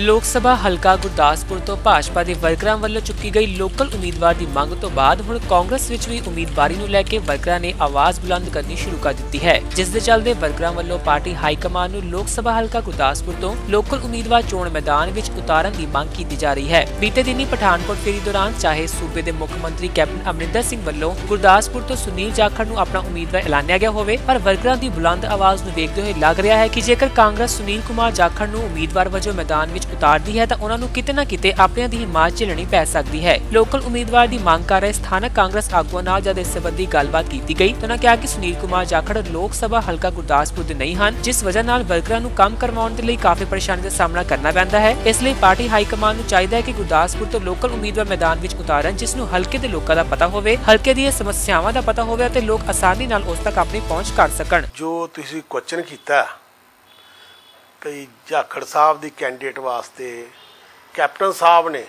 ਲੋਕ ਸਭਾ ਹਲਕਾ ਗੁਰਦਾਸਪੁਰ ਤੋਂ ਭਾਜਪਾ ਦੇ ਵਰਕਰਾਂ ਵੱਲੋਂ ਚੁੱਕੀ ਗਈ ਲੋਕਲ ਉਮੀਦਵਾਰ ਦੀ ਮੰਗ ਤੋਂ ਬਾਅਦ ਹੁਣ ਕਾਂਗਰਸ ਵਿੱਚ ਵੀ ਉਮੀਦਵਾਰੀ ਨੂੰ ਲੈ ਕੇ ਵਰਕਰਾਂ ਨੇ ਆਵਾਜ਼ ਬੁਲੰਦ ਕਰਨੀ ਸ਼ੁਰੂ ਕਰ ਦਿੱਤੀ ਹੈ, ਜਿਸ ਦੇ ਚੱਲਦੇ ਵਰਕਰਾਂ ਵੱਲੋਂ ਪਾਰਟੀ ਹਾਈ ਕਮਾਨ ਨੂੰ ਲੋਕ ਸਭਾ ਹਲਕਾ ਗੁਰਦਾਸਪੁਰ ਤੋਂ ਲੋਕਲ ਉਮੀਦਵਾਰ ਚੋਣ ਮੈਦਾਨ ਵਿੱਚ ਉਤਾਰਨ ਦੀ ਮੰਗ ਕੀਤੀ ਜਾ ਰਹੀ ਹੈ। ਬੀਤੇ ਦਿਨੀ ਪਠਾਨਕੋਟ ਫੇਰੀ ਦੌਰਾਨ ਚਾਹੇ ਸੂਬੇ ਦੇ ਮੁੱਖ ਮੰਤਰੀ ਕੈਪਟਨ ਅਮਰਿੰਦਰ ਸਿੰਘ ਵੱਲੋਂ ਗੁਰਦਾਸਪੁਰ ਤੋਂ ਸੁਨੀਲ ਜਾਖੜ ਨੂੰ ਆਪਣਾ ਉਮੀਦਵਾਰ ਐਲਾਨਿਆ ਗਿਆ ਹੋਵੇ, ਪਰ ਵਰਕਰਾਂ ਦੀ ਬੁਲੰਦ ਆਵਾਜ਼ ਨੂੰ ਵੇਖਦੇ ਹੋਏ ਲੱਗ ਰਿਹਾ ਹੈ ਕਿ ਜੇਕਰ ਕਾਂਗਰਸ ਸੁਨੀਲ ਕੁਮਾਰ ਜਾਖੜ ਨੂੰ ਉਮੀਦਵਾਰ ਵਜੋਂ ਮੈਦਾਨ ਵਿੱਚ ਉਤਾਰਦੀ ਹੈ ਤਾਂ ਉਹਨਾਂ ਨੂੰ ਕਿਤੇ ਨਾ ਕਿਤੇ ਆਪਣਿਆਂ ਦੀ ਹਿਮਾਤ ਝੱਲਣੀ ਪੈ ਸਕਦੀ ਹੈ। ਲੋਕਲ ਉਮੀਦਵਾਰ ਦੀ ਮੰਗ ਕਰ ਰਹੇ ਸਥਾਨਕ ਕਾਂਗਰਸ ਆਗੂਆਂ ਨਾਲ ਜਦ ਇਸ ਸੰਬੰਧੀ ਗੱਲਬਾਤ ਕੀਤੀ ਗਈ, ਤਾਂ ਉਹਨਾਂ ਕਿਹਾ ਕਿ ਸੁਨੀਲ ਕੁਮਾਰ ਜਾਖੜ ਲੋਕ ਸਭਾ ਹਲਕਾ ਗੁਰਦਾਸਪੁਰ ਦੇ ਨਹੀਂ ਹਨ, ਜਿਸ ਵਜ੍ਹਾ ਨਾਲ ਵਰਕਰਾਂ ਨੂੰ ਕੰਮ ਕਰਵਾਉਣ ਦੇ ਲਈ ਕਾਫੀ ਪਰੇਸ਼ਾਨੀ ਦਾ ਸਾਹਮਣਾ ਕਰਨਾ ਪੈਂਦਾ ਹੈ। ਇਸ ਲਈ ਪਾਰਟੀ ਹਾਈ ਕਮਾਨ ਨੂੰ ਚਾਹੀਦਾ ਹੈ ਕਿ ਗੁਰਦਾਸਪੁਰ ਤੋਂ ਲੋਕਲ ਉਮੀਦਵਾਰ ਮੈਦਾਨ ਵਿੱਚ ਉਤਾਰਨ, ਜਿਸ ਨੂੰ ਹਲਕੇ ਦੇ ਲੋਕਾਂ ਦਾ ਪਤਾ ਹੋਵੇ, ਹਲਕੇ ਦੀਆਂ ਸਮੱਸਿਆਵਾਂ ਦਾ ਪਤਾ ਹੋਵੇ ਅਤੇ ਲੋਕ ਆਸਾਨੀ ਨਾਲ ਉਸ ਤੱਕ ਆਪਣੀ ਪਹੁੰਚ ਕਰ ਸਕਣ। ਜੋ ਤੁਸੀਂ ਕੁਐਸਚਨ ਕੀਤਾ ਕਈ ਝਾਖੜ ਸਾਹਿਬ ਦੀ ਕੈਂਡੀਡੇਟ ਵਾਸਤੇ ਕੈਪਟਨ ਸਾਹਿਬ ਨੇ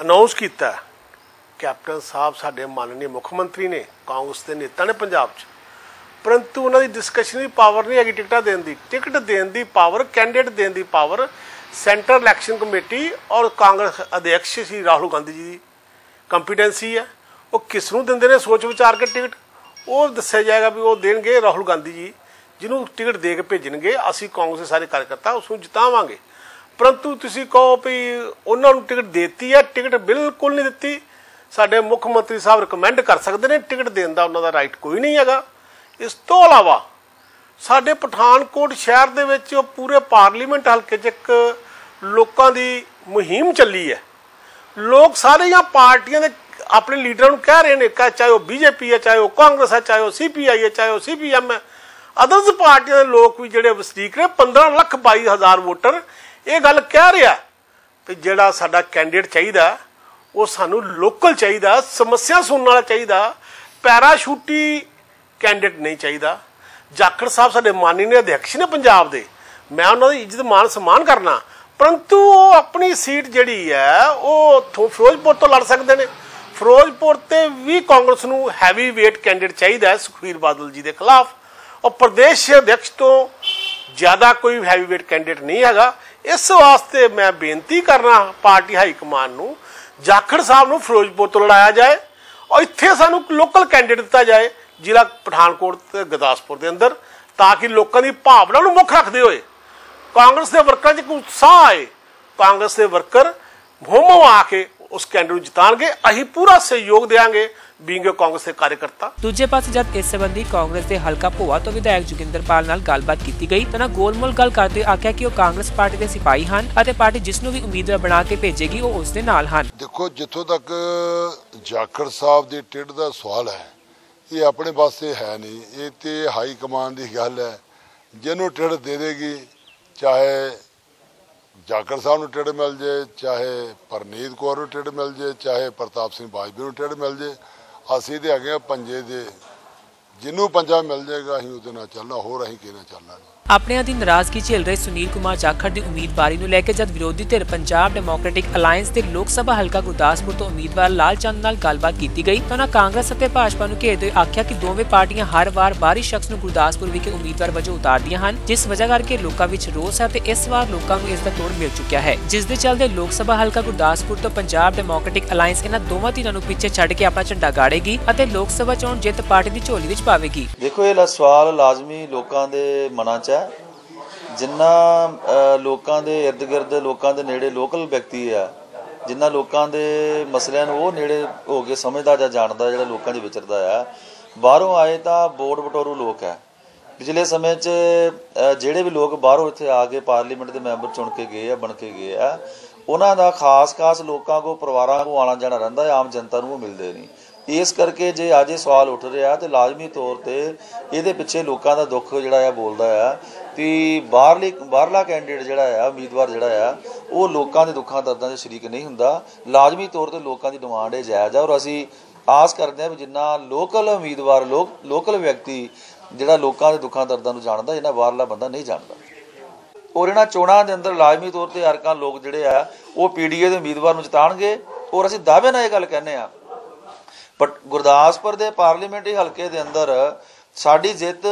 ਅਨਾਉਂਸ ਕੀਤਾ ਕੈਪਟਨ ਸਾਹਿਬ ਸਾਡੇ ਮਾਨਨੀ ਮੁੱਖ ਮੰਤਰੀ ਨੇ, ਕਾਂਗਰਸ ਦੇ ਨੇਤਾ ਨੇ ਪੰਜਾਬ 'ਚ। ਪਰੰਤੂ ਉਹਨਾਂ ਦੀ ਡਿਸਕਸ਼ਨ ਦੀ ਪਾਵਰ ਨਹੀਂ ਹੈਗੀ, ਟਿਕਟਾਂ ਦੇਣ ਦੀ। ਟਿਕਟ ਦੇਣ ਦੀ ਪਾਵਰ ਕੈਂਡੀਡੇਟ ਦੇਣ ਦੀ ਪਾਵਰ ਸੈਂਟਰ ਇਲੈਕਸ਼ਨ ਕਮੇਟੀ ਔਰ ਕਾਂਗਰਸ ਅਧਿਕਸ਼ ਸ਼੍ਰੀ ਰਾਹੁਲ ਗਾਂਧੀ ਜੀ ਦੀ। ਕੰਪੀਟੈਂਸੀ ਹੈ। ਉਹ ਕਿਸ ਨੂੰ ਦਿੰਦੇ ਨੇ ਸੋਚ ਵਿਚਾਰ ਕੇ ਟਿਕਟ? ਉਹ ਦੱਸਿਆ ਜਾਏਗਾ ਵੀ ਉਹ ਦੇਣਗੇ ਰਾਹੁਲ ਗਾਂਧੀ ਜੀ। ਜਿਹਨੂੰ ਟਿਕਟ ਦੇ ਕੇ ਭੇਜਣਗੇ, ਅਸੀਂ ਕਾਂਗਰਸ ਦੇ ਸਾਰੇ ਕਾਰਜਕਰਤਾ ਉਸ ਨੂੰ ਜਿਤਾਵਾਂਗੇ। ਪਰੰਤੂ ਤੁਸੀਂ ਕਹੋ ਵੀ ਉਹਨਾਂ ਨੂੰ ਟਿਕਟ ਦਿੱਤੀ ਹੈ, ਟਿਕਟ ਬਿਲਕੁਲ ਨਹੀਂ ਦਿੱਤੀ। ਸਾਡੇ ਮੁੱਖ ਮੰਤਰੀ ਸਾਹਿਬ ਰეკਮੈਂਡ ਕਰ ਸਕਦੇ ਨੇ, ਟਿਕਟ ਦੇਣ ਦਾ ਉਹਨਾਂ ਦਾ ਰਾਈਟ ਕੋਈ ਨਹੀਂ ਹੈਗਾ। ਇਸ ਤੋਂ ਇਲਾਵਾ ਸਾਡੇ ਪਠਾਨਕੋਟ ਸ਼ਹਿਰ ਦੇ ਵਿੱਚ ਉਹ ਪੂਰੇ ਪਾਰਲੀਮੈਂਟ ਹਲਕੇ 'ਚ ਇੱਕ ਲੋਕਾਂ ਦੀ ਮੁਹਿੰਮ ਚੱਲੀ ਹੈ। ਲੋਕ ਸਾਰੀਆਂ ਪਾਰਟੀਆਂ ਦੇ ਆਪਣੇ ਲੀਡਰਾਂ ਨੂੰ ਕਹਿ ਰਹੇ ਨੇ ਕਿ ਚਾਹੇ ਉਹ ਬੀਜੇਪੀ ਹੈ, ਚਾਹੇ ਉਹ ਕਾਂਗਰਸ ਹੈ, ਚਾਹੇ ਉਹ ਸੀਪੀਆਈ ਹੈ, ਚਾਹੇ ਉਹ ਸੀਪੀਐਮ ਹੈ। ਅਦਰਸ ਪਾਰਟੀਆਂ ਦੇ ਲੋਕ ਵੀ ਜਿਹੜੇ ਵਸਨੀਕ ਨੇ 15 ਲੱਖ 22 ਹਜ਼ਾਰ ਵੋਟਰ ਇਹ ਗੱਲ ਕਹਿ ਰਿਹਾ ਕਿ ਜਿਹੜਾ ਸਾਡਾ ਕੈਂਡੀਡੇਟ ਚਾਹੀਦਾ, ਉਹ ਸਾਨੂੰ ਲੋਕਲ ਚਾਹੀਦਾ, ਸਮੱਸਿਆ ਸੁਣਨ ਵਾਲਾ ਚਾਹੀਦਾ, ਪੈਰਾਸ਼ੂਟੀ ਕੈਂਡੀਡੇਟ ਨਹੀਂ ਚਾਹੀਦਾ। ਜਾਖੜ ਸਾਹਿਬ ਸਾਡੇ ਮਾਨੀ ਨੇ ਅਧਿਕਸ਼ ਨੇ ਪੰਜਾਬ ਦੇ। ਮੈਂ ਉਹਨਾਂ ਦੀ ਇੱਜ਼ਤ ਮਾਨ ਸਨਮਾਨ ਕਰਨਾ। ਪਰੰਤੂ ਉਹ ਆਪਣੀ ਸੀਟ ਜਿਹੜੀ ਹੈ, ਉਹ ਉੱਥੋਂ ਫਿਰੋਜ਼ਪੁਰ ਤੋਂ ਲੜ ਸਕਦੇ ਨੇ। ਫਿਰੋਜ਼ਪੁਰ ਤੇ ਵੀ ਕਾਂਗਰਸ ਨੂੰ ਹੈਵੀ weight ਕੈਂਡੀਡੇਟ ਚਾਹੀਦਾ ਹੈ ਸੁਖਵੀਰ ਬਾਦਲ ਜੀ ਦੇ ਖਿਲਾਫ। ਔਰ ਪ੍ਰਦੇਸ਼ ਅਧਿਕਸ਼ ਤੋਂ ਜ਼ਿਆਦਾ ਕੋਈ ਹੈਵੀਵੇਟ ਕੈਂਡੀਡੇਟ ਨਹੀਂ ਹੈਗਾ। ਇਸ ਵਾਸਤੇ ਮੈਂ ਬੇਨਤੀ ਕਰਨਾ ਪਾਰਟੀ ਹਾਈ ਕਮਾਨ ਨੂੰ, ਜਾਖੜ ਸਾਹਿਬ ਨੂੰ ਫਿਰੋਜ਼ਪੁਰ ਤੋਂ ਲੜਾਇਆ ਜਾਏ ਔਰ ਇੱਥੇ ਸਾਨੂੰ ਲੋਕਲ ਕੈਂਡੀਡੇਟ ਦਿੱਤਾ ਜਾਏ, ਜ਼ਿਲ੍ਹਾ ਪਠਾਨਕੋਟ ਤੇ ਗੁਰਦਾਸਪੁਰ ਦੇ ਅੰਦਰ, ਤਾਂ ਕਿ ਲੋਕਾਂ ਦੀ ਭਾਵਨਾ ਨੂੰ ਮੁੱਖ ਰੱਖਦੇ ਹੋਏ ਕਾਂਗਰਸ ਦੇ ਵਰਕਰਾਂ 'ਚ ਕੋਈ ਉਤਸ਼ਾਹ ਆਏ। ਕਾਂਗਰਸ ਦੇ ਵਰਕਰ ਹੋਮੋ ਆ ਕੇ ਉਸ ਕੈਂਡੀਡੇਟ ਨੂੰ ਜਿਤਾਣਗੇ। ਅਸੀਂ ਪੂਰਾ ਸਹਿਯੋਗ ਦੇਵਾਂਗੇ ਬੀਂਗ ਕਾਂਗਰਸ ਦੇ ਕਾਰਜਕਰਤਾ। ਦੂਜੇ ਪਾਸੇ ਜਦ ਇਸ ਸੰਬੰਧੀ ਕਾਂਗਰਸ ਦੇ ਹਲਕਾ ਭੋਆ ਤੋਂ ਵਿਧਾਇਕ ਜੋਗਿੰਦਰਪਾਲ ਨਾਲ ਗੱਲਬਾਤ ਕੀਤੀ ਗਈ ਤਾਂ ਨਾ ਗੋਲਮੋਲ ਗੱਲ ਕਰਦੇ ਆਖਿਆ ਕਿ ਉਹ ਕਾਂਗਰਸ ਪਾਰਟੀ ਦੇ ਸਿਪਾਹੀ ਹਨ ਅਤੇ ਪਾਰਟੀ ਜਿਸ ਨੂੰ ਵੀ ਉਮੀਦਵਾਰ ਬਣਾ ਕੇ ਭੇਜੇਗੀ ਉਹ ਉਸ ਦੇ ਨਾਲ ਹਨ। ਦੇਖੋ ਜਿੱਥੋਂ ਤੱਕ ਜਾਖੜ ਸਾਹਿਬ ਦੀ ਟਿੱਡ ਦਾ ਸਵਾਲ ਹੈ ਇਹ ਆਪਣੇ ਪਾਸੇ ਹੈ ਨਹੀਂ। ਇਹ ਤੇ ਹਾਈ ਕਮਾਂਡ ਦੀ ਗੱਲ ਹੈ। ਜਿਹਨੂੰ ਟਿੱਡ ਦੇ ਦੇਗੀ ਚਾਹੇ ਜਾਖੜ ਸਾਹਿਬ ਨੂੰ ਟਿਕਟ ਮਿਲ ਜੇ, ਚਾਹੇ ਪਰਨੀਤ ਕੌਰ ਨੂੰ ਟਿਕਟ ਮਿਲ ਜੇ, ਚਾਹੇ ਪ੍ਰਤਾਪ ਸਿੰਘ ਬਾਜਪੇ ਨੂੰ ਟਿਕਟ ਮਿਲ ਜੇ, ਅਸੀਂ ਤੇ ਹੈਗੇ ਆ ਪੰਜੇ ਦੇ। ਜਿਹਨੂੰ ਪੰਜਾ ਮਿਲ ਜਾਏਗਾ, ਅਸੀਂ ਉਹਦੇ ਨਾਲ ਚੱਲਣਾ, ਹੋਰ ਅਸੀਂ ਕਿਹਨਾਂ ਚੱਲਣਾ ਨਹੀਂ। ਆਪਣਿਆਂ ਦੀ ਨਾਰਾਜ਼ਗੀ ਝੇਲ ਰਹੇ ਸੁਨੀਲ ਕੁਮਾਰ ਜਾਖੜ ਦੀ ਉਮੀਦਵਾਰੀ ਨੂੰ ਲੈ ਕੇ ਜਦ ਵਿਰੋਧੀ ਧਿਰ ਪੰਜਾਬ ਡੈਮੋਕ੍ਰੈਟਿਕ ਅਲਾਈਅੰਸ ਦੇ ਲੋਕ ਸਭਾ ਹਲਕਾ ਗੁਰਦਾਸਪੁਰ ਤੋਂ ਉਮੀਦਵਾਰ ਲਾਲ ਚੰਦ ਨਾਲ ਗੱਲਬਾਤ ਕੀਤੀ ਗਈ ਤਾਂ ਉਹਨਾਂ ਕਾਂਗਰਸ ਅਤੇ ਭਾਜਪਾ ਨੂੰ ਘੇਰਦੇ ਹੋਏ ਆਖਿਆ ਕਿ ਦੋਵੇਂ ਪਾਰਟੀਆਂ ਹਰ ਵਾਰ ਬਾਹਰੀ ਸ਼ਖਸ ਨੂੰ ਗੁਰਦਾਸਪੁਰ ਵਿਖੇ ਉਮੀਦਵਾਰ ਵਜੋਂ ਉਤਾਰਦੀਆਂ ਹਨ, ਜਿਸ ਵਜ੍ਹਾ ਕਰਕੇ ਲੋਕਾਂ ਵਿੱਚ ਰੋਸ ਹੈ ਤੇ ਇਸ ਵਾਰ ਲੋਕਾਂ ਨੂੰ ਇਸ ਦਾ ਤੋੜ ਮਿਲ ਚੁੱਕਿਆ ਹੈ। ਜਿਸ ਦੇ ਚੱਲਦੇ ਲੋਕ ਸਭਾ ਹਲਕਾ ਗੁਰਦਾਸਪੁਰ ਤੋਂ ਪੰਜਾਬ ਡੈਮੋਕ੍ਰੈਟਿਕ ਅਲਾਈਅੰਸ ਇਹਨਾਂ ਦੋਵਾਂ ਧਿਰਾਂ ਨੂੰ ਪਿੱਛੇ ਛੱਡ ਕੇ ਆਪਣਾ ਝੰਡਾ ਗਾੜੇਗੀ ਅਤੇ ਲੋਕ ਸਭਾ ਚੋਣ ਜਿੱਤ ਪਾਰਟੀ ਦੀ ਝੋਲੀ ਵਿੱਚ ਪਾਵੇਗੀ। ਦੇਖੋ, ਇਹ ਸਵਾਲ ਲਾਜ਼ਮੀ ਲੋਕਾਂ ਦੇ ਮਨਾਂ 'ਚ ਹੈ। ਜਿੰਨਾ ਲੋਕਾਂ ਦੇ ird ਗਿਰਦ ਲੋਕਾਂ ਦੇ ਨੇੜੇ ਲੋਕਲ ਵਿਅਕਤੀ ਆ ਜਿੰਨਾ ਲੋਕਾਂ ਦੇ ਮਸਲਿਆਂ ਨੂੰ ਉਹ ਨੇੜੇ ਹੋ ਕੇ ਸਮਝਦਾ ਜਾਂ ਜਾਣਦਾ ਜਿਹੜਾ ਲੋਕਾਂ ਦੇ ਵਿਚਰਦਾ ਆ ਬਾਹਰੋਂ ਆਏ ਤਾਂ ਬੋਰਡ ਬਟੋਰੂ ਲੋਕ ਹੈ ਪਿਛਲੇ ਸਮੇਂ 'ਚ ਅ, ਜਿਹੜੇ ਵੀ ਲੋਕ ਬਾਹਰੋਂ ਇੱਥੇ ਆ ਕੇ ਪਾਰਲੀਮੈਂਟ ਦੇ ਮੈਂਬਰ ਚੁਣ ਕੇ ਗਏ ਆ ਬਣ ਕੇ ਗਏ ਆ ਉਹਨਾਂ ਦਾ ਖਾਸ-ਖਾਸ ਲੋਕਾਂ ਕੋ ਪਰਿਵਾਰਾਂ ਕੋ ਆਣਾ ਜਾਣਾ ਰਹਿੰਦਾ ਆਮ ਜਨਤਾ ਨੂੰ ਉਹ ਮਿਲਦੇ ਨਹੀਂ। ਇਸ ਕਰਕੇ ਜੇ ਅੱਜ ਇਹ ਸਵਾਲ ਉੱਠ ਰਿਹਾ ਤੇ ਲਾਜ਼ਮੀ ਤੌਰ ਤੇ ਇਹਦੇ ਪਿੱਛੇ ਲੋਕਾਂ ਦਾ ਦੁੱਖ ਜਿਹੜਾ ਆ ਬੋਲਦਾ ਆ ਕਿ ਬਾਹਰਲੀ ਬਾਹਰਲਾ ਕੈਂਡੀਡੇਟ ਜਿਹੜਾ ਆ, ਉਮੀਦਵਾਰ ਜਿਹੜਾ ਆ, ਉਹ ਲੋਕਾਂ ਦੇ ਦੁੱਖਾਂ ਦਰਦਾਂ ਦੇ ਸ਼ਰੀਕ ਨਹੀਂ ਹੁੰਦਾ। ਲਾਜ਼ਮੀ ਤੌਰ ਤੇ ਲੋਕਾਂ ਦੀ ਡਿਮਾਂਡ ਇਹ ਜਾਇਜ਼ ਆ ਔਰ ਅਸੀਂ ਆਸ ਕਰਦੇ ਹਾਂ ਵੀ ਜਿੰਨਾ ਲੋਕਲ ਉਮੀਦਵਾਰ, ਲੋਕ ਲੋਕਲ ਵਿਅਕਤੀ ਜਿਹੜਾ ਲੋਕਾਂ ਦੇ ਦੁੱਖਾਂ ਦਰਦਾਂ ਨੂੰ ਜਾਣਦਾ ਇਹਨਾਂ ਬਾਹਰਲਾ ਬੰਦਾ ਨਹੀਂ ਜਾਣਦਾ। ਔਰ ਇਹਨਾਂ ਚੋਣਾਂ ਦੇ ਅੰਦਰ ਲਾਜ਼ਮੀ ਤੌਰ ਤੇ ਹਰਕਾਂ ਲੋਕ ਜਿਹੜੇ ਆ, ਉਹ ਪੀਡੀਏ ਦੇ ਉਮੀਦਵਾਰ ਨੂੰ ਜਿਤਾਣਗੇ। ਔਰ ਅਸੀਂ ਦਾਅਵੇ ਨਾਲ ਇਹ ਗੱਲ ਕਹਿੰਦੇ ਆ ਬਟ ਗੁਰਦਾਸਪੁਰ ਦੇ ਪਾਰਲੀਮੈਂਟਰੀ ਹਲਕੇ ਦੇ ਅੰਦਰ ਸਾਡੀ ਜਿੱਤ,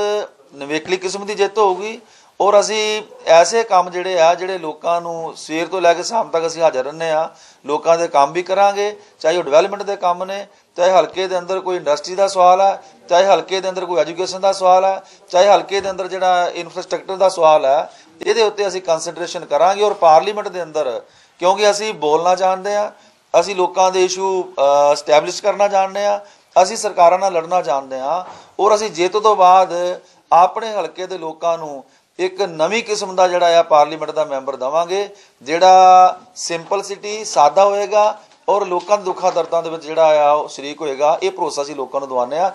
ਨਵੇਕਲੀ ਕਿਸਮ ਦੀ ਜਿੱਤ ਹੋਊਗੀ ਔਰ ਅਸੀਂ ਐਸੇ ਕੰਮ ਜਿਹੜੇ ਆ, ਜਿਹੜੇ ਲੋਕਾਂ ਨੂੰ ਸਵੇਰ ਤੋਂ ਲੈ ਕੇ ਸ਼ਾਮ ਤੱਕ ਅਸੀਂ ਹਾਜ਼ਰ ਰਹਿੰਦੇ ਆ, ਲੋਕਾਂ ਦੇ ਕੰਮ ਵੀ ਕਰਾਂਗੇ, ਚਾਹੇ ਉਹ ਡਿਵੈਲਪਮੈਂਟ ਦੇ ਕੰਮ ਨੇ, ਚਾਹੇ ਹਲਕੇ ਦੇ ਅੰਦਰ ਕੋਈ ਇੰਡਸਟਰੀ ਦਾ ਸਵਾਲ ਹੈ ਚਾਹੇ ਹਲਕੇ ਦੇ ਅੰਦਰ ਕੋਈ ਐਜੂਕੇਸ਼ਨ ਦਾ ਸਵਾਲ ਹੈ ਚਾਹੇ ਹਲਕੇ ਦੇ ਅੰਦਰ ਜਿਹੜਾ ਇਨਫਰਾਸਟ੍ਰਕਚਰ ਦਾ ਸਵਾਲ ਹੈ ਇਹਦੇ ਉੱਤੇ ਅਸੀਂ ਕਨਸੈਂਟਰੇਸ਼ਨ ਕਰਾਂਗੇ ਔਰ ਪਾਰਲੀਮੈਂਟ ਦੇ ਅੰਦਰ ਕਿਉਂਕਿ ਅਸੀਂ ਬੋਲਣਾ ਜਾਣਦੇ ਆ ਅਸੀਂ ਲੋਕਾਂ ਦੇ ਇਸ਼ੂ ਸਟੈਬਲਿਸ਼ ਕਰਨਾ ਜਾਣਦੇ ਆ ਅਸੀਂ ਸਰਕਾਰਾਂ ਨਾਲ ਲੜਨਾ ਜਾਣਦੇ ਆ ਔਰ ਅਸੀਂ ਜਿੱਤ ਤੋਂ ਬਾਅਦ ਆਪਣੇ ਹਲਕੇ ਦੇ ਲੋਕਾਂ ਨੂੰ ਇੱਕ ਨਵੀਂ ਕਿਸਮ ਦਾ ਜਿਹੜਾ ਆ ਪਾਰਲੀਮੈਂਟ ਦਾ ਮੈਂਬਰ ਦਵਾਂਗੇ, ਜਿਹੜਾ ਸਿੰਪਲ ਸਿਟੀ ਸਾਦਾ ਹੋਏਗਾ ਔਰ ਲੋਕਾਂ ਦੇ ਦੁੱਖਾਂ ਦਰਦਾਂ ਦੇ ਵਿੱਚ ਜਿਹੜਾ ਆ ਉਹ ਸ਼ਰੀਕ ਹੋਏਗਾ, ਇਹ ਭਰੋਸਾ ਅਸੀਂ ਲੋਕਾਂ ਨੂੰ ਦਵਾਉਂਦੇ ਆ